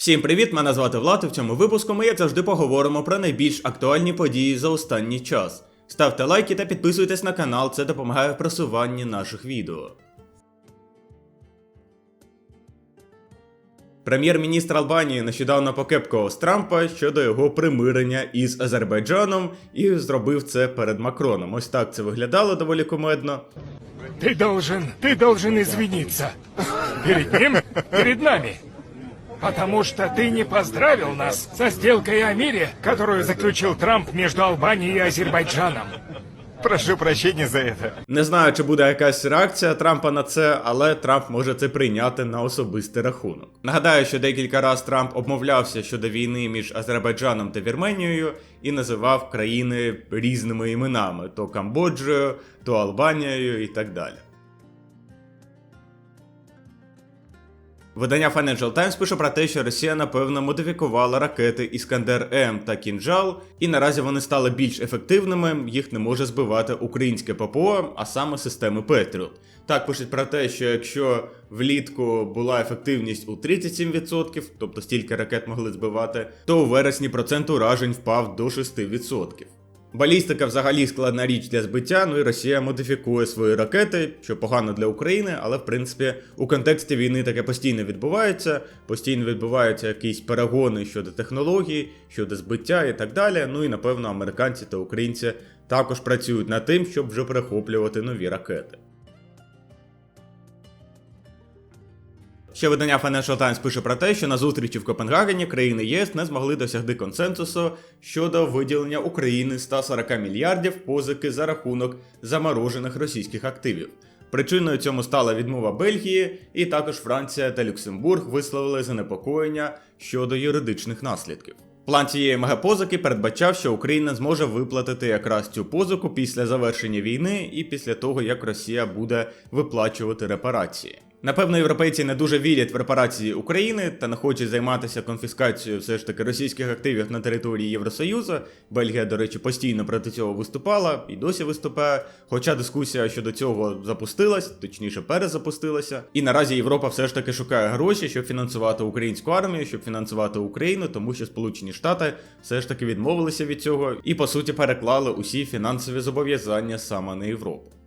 Всім привіт! Мене звати Влад. і В цьому випуску ми, як завжди, поговоримо про найбільш актуальні події за останній час. Ставте лайки та підписуйтесь на канал, це допомагає в просуванні наших відео. Прем'єр-міністр Албанії нещодавно покепкував з Трампа щодо його примирення із Азербайджаном і зробив це перед Макроном. Ось так це виглядало доволі кумедно. Ты должен, ты должен извиниться. Перед ним, перед нами. Потому что ты не поздравил нас со сделкой о мире, которую заключил Трамп между Албанией и Азербайджаном. Прошу прощения за это. Не знаю, чи буде якась реакція Трампа на це, але Трамп може це прийняти на особистий рахунок. Нагадаю, що декілька разів Трамп обмовлявся щодо війни між Азербайджаном та Вірменією і називав країни різними іменами: то Камбоджею, то Албанією і так далі. Видання Financial Times пише про те, що Росія напевно модифікувала ракети Іскандер М та Кінжал, і наразі вони стали більш ефективними. Їх не може збивати українське ППО, а саме системи Петріот. Так пишуть про те, що якщо влітку була ефективність у 37%, тобто стільки ракет могли збивати, то у вересні процент уражень впав до 6%. Балістика взагалі складна річ для збиття, ну і Росія модифікує свої ракети, що погано для України, але в принципі у контексті війни таке постійно відбувається. Постійно відбуваються якісь перегони щодо технологій, щодо збиття і так далі. Ну і напевно американці та українці також працюють над тим, щоб вже перехоплювати нові ракети. Ще видання Financial Times пише про те, що на зустрічі в Копенгагені країни ЄС не змогли досягти консенсусу щодо виділення України 140 мільярдів позики за рахунок заморожених російських активів. Причиною цьому стала відмова Бельгії, і також Франція та Люксембург висловили занепокоєння щодо юридичних наслідків. План цієї мегапозики передбачав, що Україна зможе виплатити якраз цю позику після завершення війни і після того, як Росія буде виплачувати репарації. Напевно, європейці не дуже вірять в репарації України та не хочуть займатися конфіскацією все ж таки російських активів на території Євросоюзу. Бельгія, до речі, постійно проти цього виступала і досі виступає. Хоча дискусія щодо цього запустилась, точніше перезапустилася. І наразі Європа все ж таки шукає гроші, щоб фінансувати українську армію, щоб фінансувати Україну, тому що Сполучені Штати все ж таки відмовилися від цього і по суті переклали усі фінансові зобов'язання саме на Європу.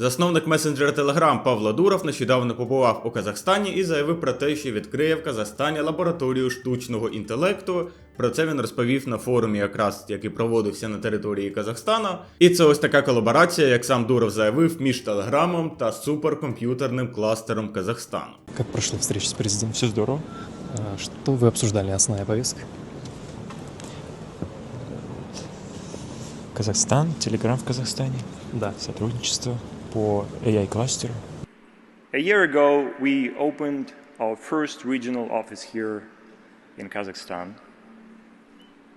Засновник месенджера Telegram Павло Дуров нещодавно побував у Казахстані і заявив про те, що відкриє в Казахстані лабораторію штучного інтелекту. Про це він розповів на форумі, якраз який проводився на території Казахстана. І це ось така колаборація, як сам Дуров заявив, між Телеграмом та суперкомп'ютерним кластером Казахстану. Как прошла встреча с президентом? Все здорово. Что вы обсуждали? Основная повестка? Казахстан, Телеграм в Казахстане, Да. сотрудничество for AI cluster. A year ago, we opened our first regional office here in Kazakhstan.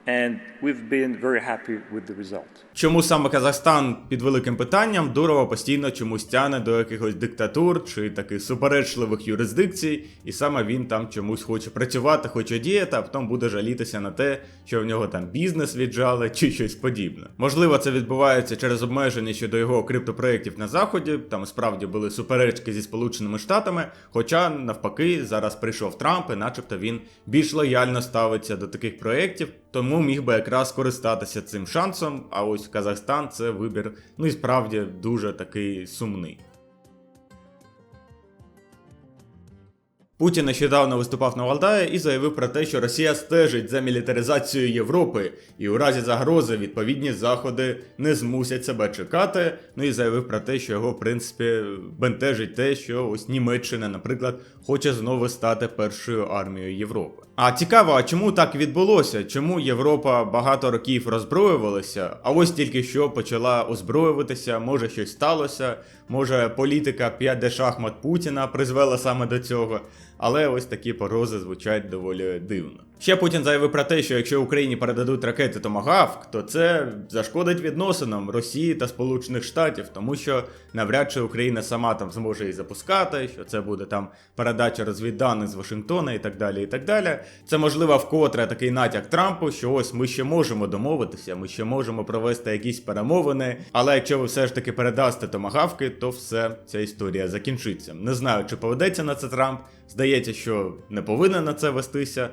And we've been very happy with the result. Чому саме Казахстан під великим питанням Дурова постійно чомусь тяне до якихось диктатур чи таких суперечливих юрисдикцій, і саме він там чомусь хоче працювати, хоче діяти, а потім буде жалітися на те, що в нього там бізнес віджали чи щось подібне. Можливо, це відбувається через обмеження щодо його криптопроєктів на заході. Там справді були суперечки зі Сполученими Штатами. Хоча навпаки, зараз прийшов Трамп, і начебто він більш лояльно ставиться до таких проєктів, тому міг би якраз користатися цим шансом. А ось Казахстан це вибір, ну і справді дуже такий сумний. Путін нещодавно виступав на Валдаї і заявив про те, що Росія стежить за мілітаризацією Європи, і у разі загрози відповідні заходи не змусять себе чекати. Ну і заявив про те, що його в принципі бентежить те, що ось Німеччина, наприклад, хоче знову стати першою армією Європи. А цікаво, а чому так відбулося? Чому Європа багато років роззброювалася, а ось тільки що почала озброюватися, може щось сталося, може політика 5D шахмат Путіна призвела саме до цього. Але ось такі порози звучать доволі дивно. Ще Путін заявив про те, що якщо Україні передадуть ракети Томагавк, то це зашкодить відносинам Росії та Сполучених Штатів, тому що навряд чи Україна сама там зможе її запускати, що це буде там передача розвідданих з Вашингтона і так далі. і так далі. Це можливо вкотре такий натяк Трампу, що ось ми ще можемо домовитися, ми ще можемо провести якісь перемовини. Але якщо ви все ж таки передасте томагавки, то все ця історія закінчиться. Не знаю, чи поведеться на це Трамп. Здається, що не повинен на це вестися.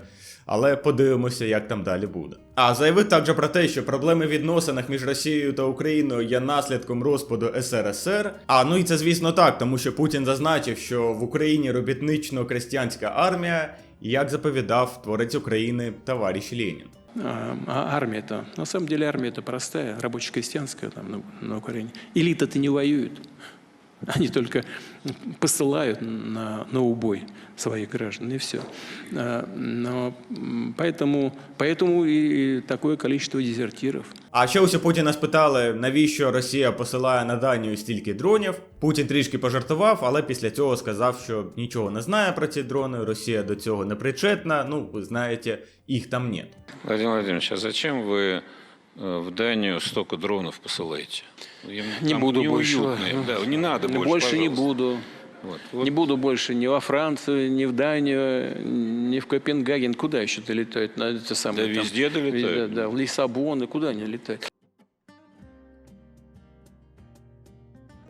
Але подивимося, як там далі буде. А заявив також про те, що проблеми в відносинах між Росією та Україною є наслідком розпаду СРСР. А ну і це звісно так, тому що Путін зазначив, що в Україні робітнично-крестьянська армія, як заповідав творець України товариш Ленін. А а армия-то, на самом деле армия-то простая, рабоче-крестьянская там на, на Украине. Элита-то не воюет. Они только посылают на, на убой своих граждан, и все. Но м, поэтому, поэтому и такое количество дезертиров. А ще ось у Путіна спитали, навіщо Росія посилає на Данію стільки дронів. Путін трішки пожартував, але після цього сказав, що нічого не знає про ці дрони. Росія до цього не причетна. Ну, ви знаєте, їх там нет. Владимир Владимирович, а зачем вы э, В Данию столько дронов посылаете? Им Не там буду больше. Да, не надо больше, Больше не буду. Вот, вот. Не буду больше ни во Францию, ни в Данию, ни в Копенгаген. Куда еще-то летают? На это самое, Да там, везде долетают. Да, да, в Лиссабон, и куда они летают?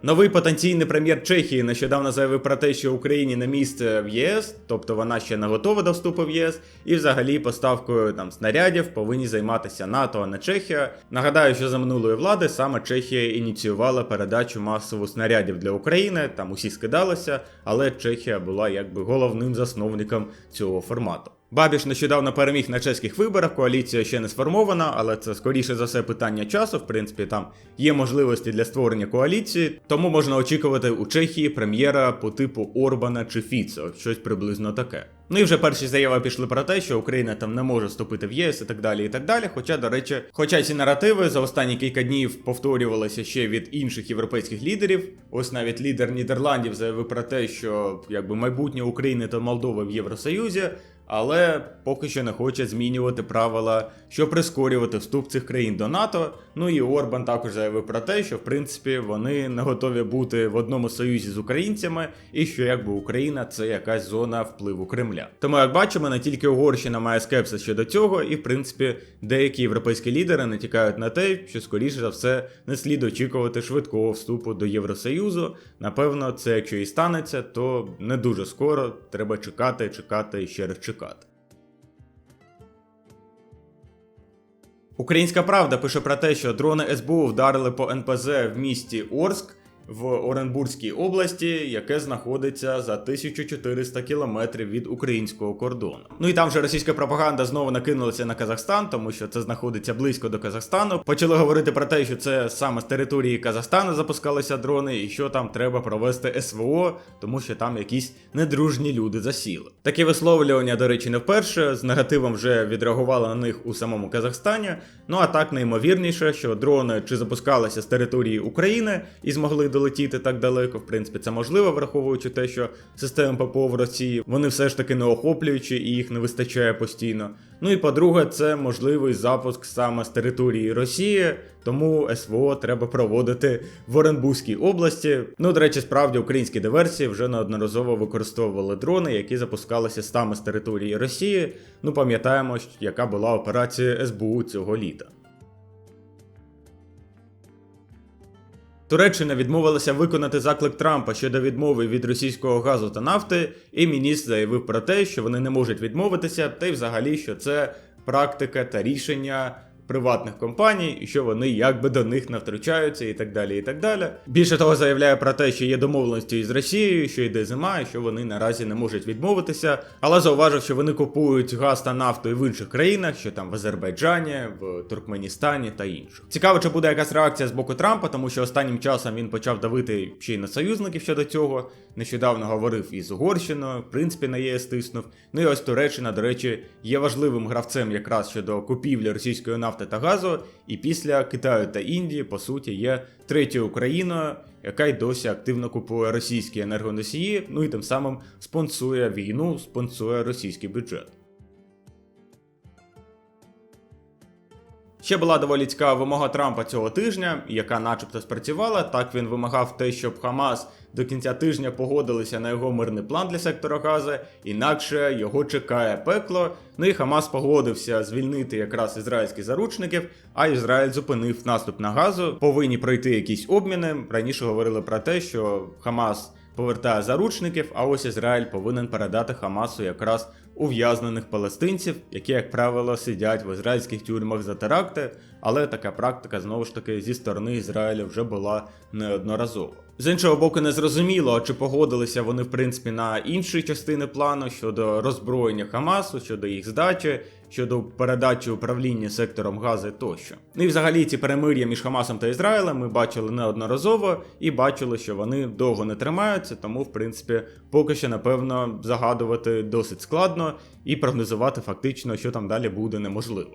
Новий потенційний прем'єр Чехії нещодавно заявив про те, що Україні не місце в ЄС, тобто вона ще не готова до вступу в ЄС, і взагалі поставкою там снарядів повинні займатися НАТО, а не Чехія. Нагадаю, що за минулої влади саме Чехія ініціювала передачу масову снарядів для України. Там усі скидалися, але Чехія була якби головним засновником цього формату. Бабіш нещодавно переміг на чеських виборах, коаліція ще не сформована, але це скоріше за все питання часу. В принципі, там є можливості для створення коаліції, тому можна очікувати у Чехії прем'єра по типу Орбана чи Фіцо, щось приблизно таке. Ну і вже перші заяви пішли про те, що Україна там не може вступити в ЄС і так далі, і так далі. Хоча, до речі, хоча ці наративи за останні кілька днів повторювалися ще від інших європейських лідерів. Ось навіть лідер Нідерландів заявив про те, що якби майбутнє України та Молдови в Євросоюзі але поки що не хоче змінювати правила, щоб прискорювати вступ цих країн до НАТО. Ну і Орбан також заявив про те, що в принципі вони не готові бути в одному союзі з українцями, і що якби Україна це якась зона впливу Кремля. Тому, як бачимо, не тільки Угорщина має скепсис щодо цього, і в принципі деякі європейські лідери натякають на те, що скоріше за все не слід очікувати швидкого вступу до Євросоюзу. Напевно, це якщо і станеться, то не дуже скоро. Треба чекати, чекати ще раз чекати. Українська правда пише про те, що дрони СБУ вдарили по НПЗ в місті Орск в Оренбурзькій області, яке знаходиться за 1400 кілометрів від українського кордону. Ну і там же російська пропаганда знову накинулася на Казахстан, тому що це знаходиться близько до Казахстану. Почали говорити про те, що це саме з території Казахстану запускалися дрони, і що там треба провести СВО, тому що там якісь недружні люди засіли. Такі висловлювання, до речі, не вперше. З негативом вже відреагували на них у самому Казахстані. Ну а так найімовірніше, що дрони чи запускалися з території України і змогли долетіти так далеко. В принципі, це можливо, враховуючи те, що системи ППО в Росії вони все ж таки не охоплюючі і їх не вистачає постійно. Ну і по-друге, це можливий запуск саме з території Росії, тому СВО треба проводити в Оренбурзькій області. Ну, до речі, справді українські диверсії вже неодноразово використовували дрони, які запускалися саме з території Росії. Ну, пам'ятаємо, яка була операція СБУ цього літа. Туреччина відмовилася виконати заклик Трампа щодо відмови від російського газу та нафти, і міністр заявив про те, що вони не можуть відмовитися, та й взагалі, що це практика та рішення приватних компаній, і що вони якби до них не втручаються, і так далі. і так далі. Більше того, заявляє про те, що є домовленості із Росією, що йде зима, і що вони наразі не можуть відмовитися, але зауважив, що вони купують газ та нафту і в інших країнах, що там в Азербайджані, в Туркменістані та інших. Цікаво, чи буде якась реакція з боку Трампа, тому що останнім часом він почав давити ще й на союзників щодо цього. Нещодавно говорив із Угорщиною, в принципі, на ЄС тиснув. Ну і ось Туреччина, до речі, є важливим гравцем якраз щодо купівлі російської нафти нафти та газу, і після Китаю та Індії, по суті, є третьою країною, яка й досі активно купує російські енергоносії, ну і тим самим спонсує війну, спонсує російський бюджет. Ще була доволі цікава вимога Трампа цього тижня, яка, начебто, спрацювала. Так він вимагав те, щоб Хамас до кінця тижня погодилися на його мирний план для сектора Газа, інакше його чекає пекло. Ну і Хамас погодився звільнити якраз ізраїльських заручників, а Ізраїль зупинив наступ на газу. Повинні пройти якісь обміни. Раніше говорили про те, що Хамас повертає заручників, а ось Ізраїль повинен передати Хамасу якраз ув'язнених палестинців, які, як правило, сидять в ізраїльських тюрмах за теракти, але така практика знову ж таки зі сторони Ізраїля вже була неодноразово. З іншого боку, не зрозуміло, чи погодилися вони в принципі на інші частини плану щодо роззброєння Хамасу, щодо їх здачі, щодо передачі управління сектором Гази тощо. Ну і взагалі ці перемир'я між Хамасом та Ізраїлем ми бачили неодноразово і бачили, що вони довго не тримаються, тому в принципі поки що напевно загадувати досить складно і прогнозувати фактично, що там далі буде неможливо.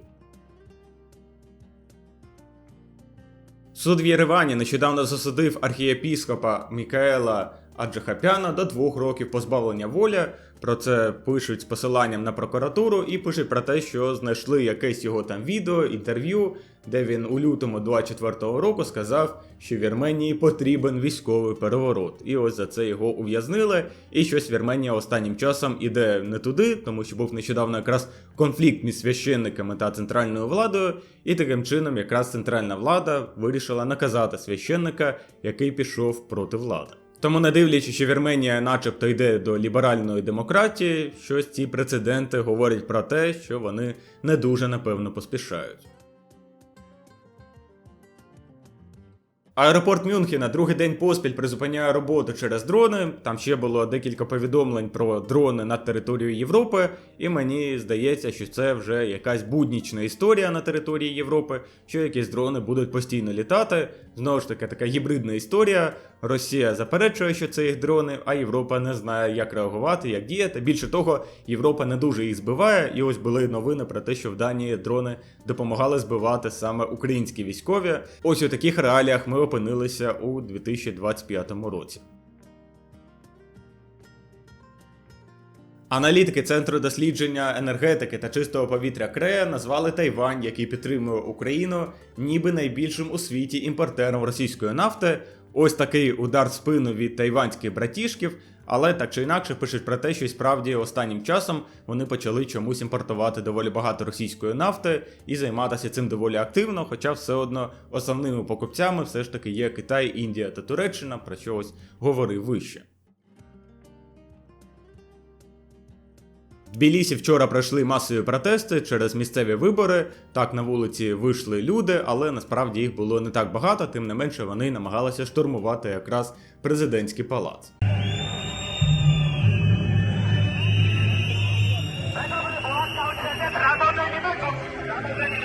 Суд в Єревані нещодавно засудив архієпіскопа Мікаела Аджахапяна до двох років позбавлення волі. Про це пишуть з посиланням на прокуратуру і пишуть про те, що знайшли якесь його там відео, інтерв'ю, де він у лютому 24-го року сказав, що Вірменії потрібен військовий переворот. І ось за це його ув'язнили. І щось Вірменія останнім часом іде не туди, тому що був нещодавно якраз конфлікт між священниками та центральною владою, і таким чином якраз центральна влада вирішила наказати священника, який пішов проти влади. Тому, не дивлячись, що Вірменія начебто йде до ліберальної демократії, щось ці прецеденти говорять про те, що вони не дуже напевно поспішають. Аеропорт Мюнхена другий день поспіль призупиняє роботу через дрони. Там ще було декілька повідомлень про дрони над територією Європи, і мені здається, що це вже якась буднічна історія на території Європи, що якісь дрони будуть постійно літати. Знову ж таки, така гібридна історія. Росія заперечує, що це їх дрони, а Європа не знає, як реагувати, як діяти. Більше того, Європа не дуже їх збиває. І ось були новини про те, що в Данії дрони допомагали збивати саме українські військові. Ось у таких реаліях ми опинилися у 2025 році. Аналітики Центру дослідження енергетики та чистого повітря Крея назвали Тайвань, який підтримує Україну, ніби найбільшим у світі імпортером російської нафти. Ось такий удар спину від тайванських братішків. Але так чи інакше пишуть про те, що і справді останнім часом вони почали чомусь імпортувати доволі багато російської нафти і займатися цим доволі активно, хоча все одно основними покупцями все ж таки є Китай, Індія та Туреччина, про що ось говорив вище. В Тбілісі вчора пройшли масові протести через місцеві вибори. Так на вулиці вийшли люди, але насправді їх було не так багато, тим не менше вони намагалися штурмувати якраз президентський палац. Thank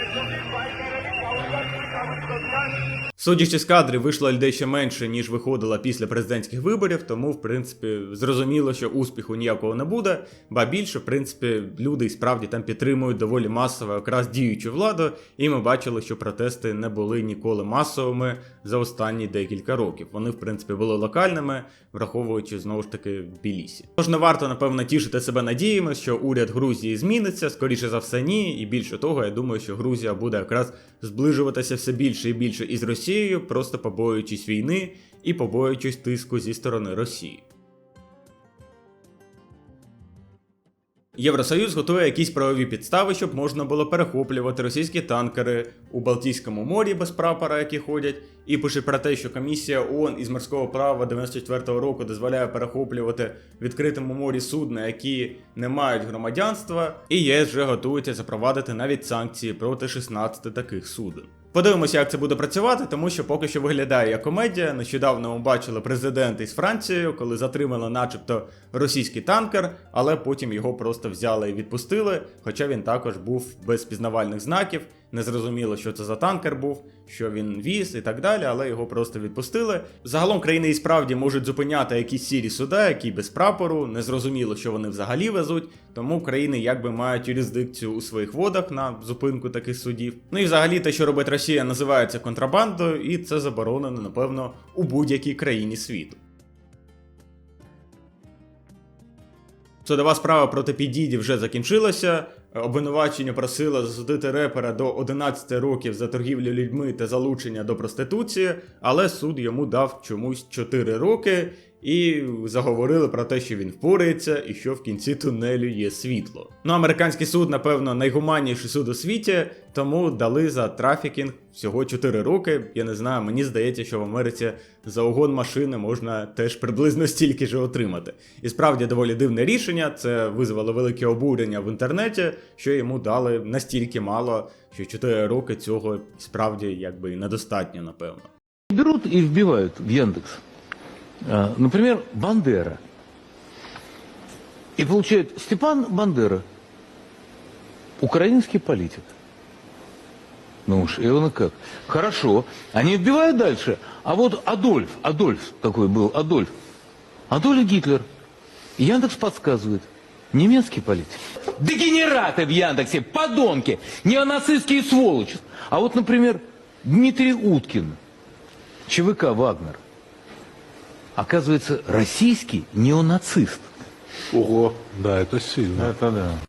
you. Судячи з кадрів, вийшло людей ще менше, ніж виходило після президентських виборів, тому, в принципі, зрозуміло, що успіху ніякого не буде. Ба більше, в принципі, люди і справді там підтримують доволі масово якраз діючу владу, і ми бачили, що протести не були ніколи масовими за останні декілька років. Вони, в принципі, були локальними, враховуючи знову ж таки Тбілісі. Тож не варто, напевно, тішити себе надіями, що уряд Грузії зміниться, скоріше за все, ні. І більше того, я думаю, що Грузія буде якраз зближуватися все більше і більше із Росією, просто побоюючись війни і побоюючись тиску зі сторони Росії. Євросоюз готує якісь правові підстави, щоб можна було перехоплювати російські танкери у Балтійському морі без прапора, які ходять, і пише про те, що комісія ООН із морського права 94-го року дозволяє перехоплювати в відкритому морі судна, які не мають громадянства, і ЄС вже готується запровадити навіть санкції проти 16 таких суден. Подивимося, як це буде працювати, тому що поки що виглядає як комедія. Нещодавно ми бачили президента із Францією, коли затримали, начебто, російський танкер, але потім його просто взяли і відпустили. Хоча він також був без пізнавальних знаків. Не зрозуміло, що це за танкер був, що він віз і так далі, але його просто відпустили. Загалом країни і справді можуть зупиняти якісь сірі суда, які без прапору, не зрозуміло, що вони взагалі везуть. Тому країни якби мають юрисдикцію у своїх водах на зупинку таких судів. Ну і взагалі те, що робить Росія, називається контрабандою, і це заборонено, напевно, у будь-якій країні світу. Судова справа проти Підіді вже закінчилася. Обвинувачення просила засудити репера до 11 років за торгівлю людьми та залучення до проституції, але суд йому дав чомусь 4 роки і заговорили про те, що він впорається і що в кінці тунелю є світло. Ну, американський суд, напевно, найгуманніший суд у світі, тому дали за трафікінг всього 4 роки. Я не знаю, мені здається, що в Америці за угон машини можна теж приблизно стільки ж отримати. І справді доволі дивне рішення. Це визвало велике обурення в інтернеті, що йому дали настільки мало, що 4 роки цього справді якби і недостатньо, напевно. Берут и вбивают в Яндекс, например, Бандера. И получают Степан Бандера, украинский политик. Ну уж, и он как. Хорошо. Они вбивают дальше. А вот Адольф, Адольф такой был, Адольф. Адольф Гитлер. Яндекс подсказывает. Немецкий политик. Дегенераты в Яндексе, подонки, неонацистские сволочи. А вот, например, Дмитрий Уткин, ЧВК «Вагнер». Оказывается, российский неонацист. Ого, да, это сильно. Это да.